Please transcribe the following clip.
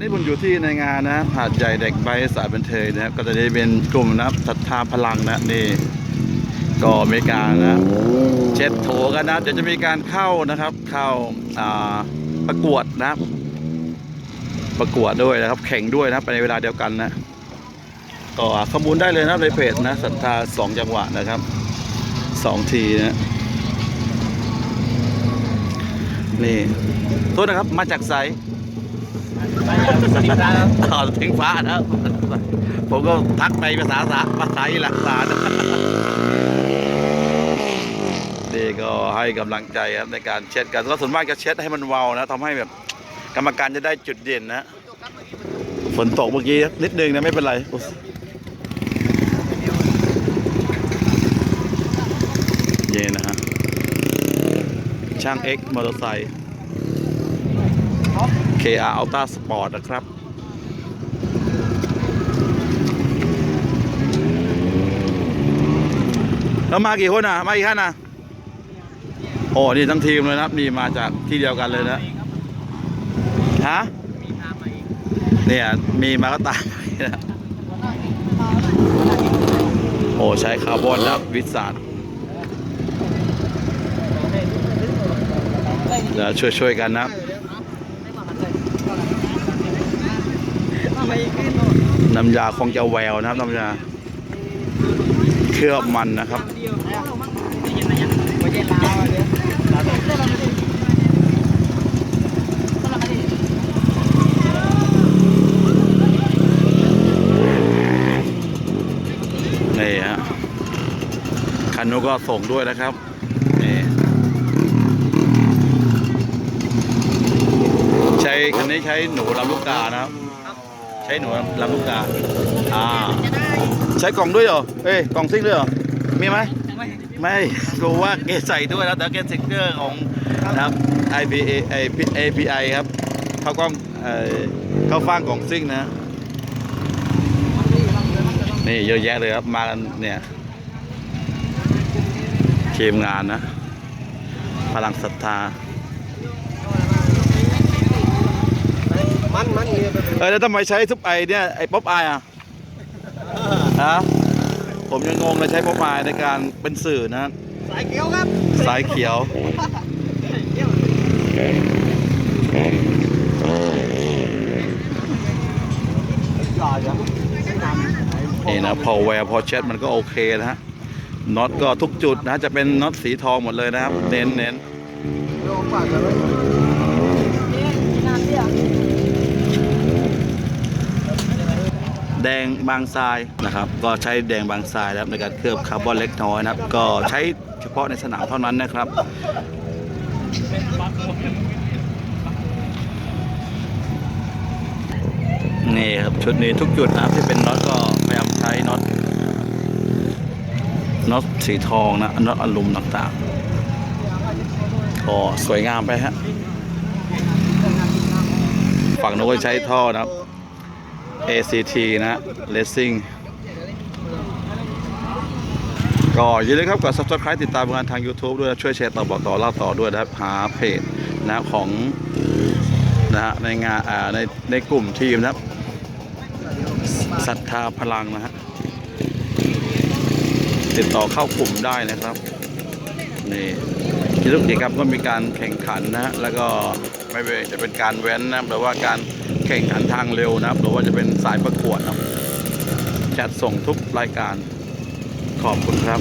นนี้ผมอยู่ที่ในงานนะหาดใหญ่เด็กใบสายบันเทิงนะครับ ก็จะได้เป็นกลุ่มนับศรัทธาพลังนะนี่ก็มีการนะเช็ดโถกันนะเดี๋ยวจะมีการเข้านะครับ เข้าประกวดนะ ประกวดด้วยนะครับ แข่งด้วยนะครับในเวลาเดียวกันนะก็ข้อมูลได้เลยนะในเพจนะศรัทธาสองจังหวะนะครับสองทีนะนี่โทษนะครับมาจากไซ ต่อถึงฟ้านะผมก็ทักไปภาษาสาภาษาอีหลักษานะนี่ก็ให้กำลังใจครับในการเช็ดกันก็ส่วนมากจะเช็ดให้มันเวานะทำให้แบบกรรมการจะได้จุดเด่นนะฝนตกเมื่อกี้นิดนึงนะไม่เป็นไรเย็นนะฮะช่าง X มอเตอร์ไซค์ KR Ultra Sport นะครับแล้วมากี่คนอะ มากี่ท่านอะ โอ้นี่ทั้งทีมเลยนะครับ นี่มาจากที่เดียวกันเลยนะ ฮะเนี่ย มีมาก็ตามไปนะ โอ้ ใช้คาร์บอนนะครับวิสานเดี๋ยวช่วย ๆ กันนะครับ น้ำยาคงจะแววนะครับน้ำยาเคลือบมันนะครับนี่ฮะคันนู้ก็ส่งด้วยนะครับนี่ใช้คันนี้ใช้หนูลำลูกกานะครับ ช้หนูลำลูกกาอ่าใช้กล่องด้วยเหรอเอ้ยกล่องซิกด้วยเหรอมีไหมไม่ไม่รู้ว่าเกใส่ด้วยแล้วแต่เกสิกเกอร์ของนะครับ IPA API ครับเข้ากล้องเอ่อเข้าฟ้างของซิ่งนะนี่เยอะแยะเลยครับมากันเนี่ยทีมงานนะพลังศรัทธา มันมันเนียเออแล้วทำไมใช้ซุปไอเนี่ยไอป๊อปไออะฮะผมยังงงเลยใช้ป๊อปไอในการเป็นสื่อนะสายเขียวครับสายเขียวนี่นะพอแวร์พอเช็ดมันก็โอเคนะฮะน็อตก็ทุกจุดนะจะเป็นน็อตสีทองหมดเลยนะครับ เน้นเน้น โยกปากเลย แด งบางทรายนะครับ ก็ใช้แดงบางทรายนะครับในการเคลือบคาร์บอนเล็กน้อยนะครับ ก็ใช้เฉพาะในสนามเท่านั้นนะครับนี่ครับชุดนี้ทุกจุดนะครับที่เป็นน็อตก็พยายามใช้น็อตน็อตสีทองนะน็อตอลูมต่างๆก็สวยงามไปฮะฝั่งโน้นก็ใช้ท่อนะครับ ACT นะ Racing ก็อย่าลืมครับกด subscribe ติดตามงานทาง YouTube ด้วยนะช่วยแชร์ต่อบอกต่อเล่าต่อด้วยนะครับหาเพจนะของนะฮะในงานอ่าในในกลุ่มทีมนะครับศรัทธาพลังนะฮะติดต่อเข้ากลุ่มได้นะครับนี่กิจกรรมก็มีการแข่งขันนะฮะแล้วก็ไม่เว่าจะเป็นการแว้นนะหรือว่าการ แข่งขันทางเร็วนะครับ หรือว่าจะเป็นสายประกวดนะครับจัดส่งทุกรายการขอบคุณครับ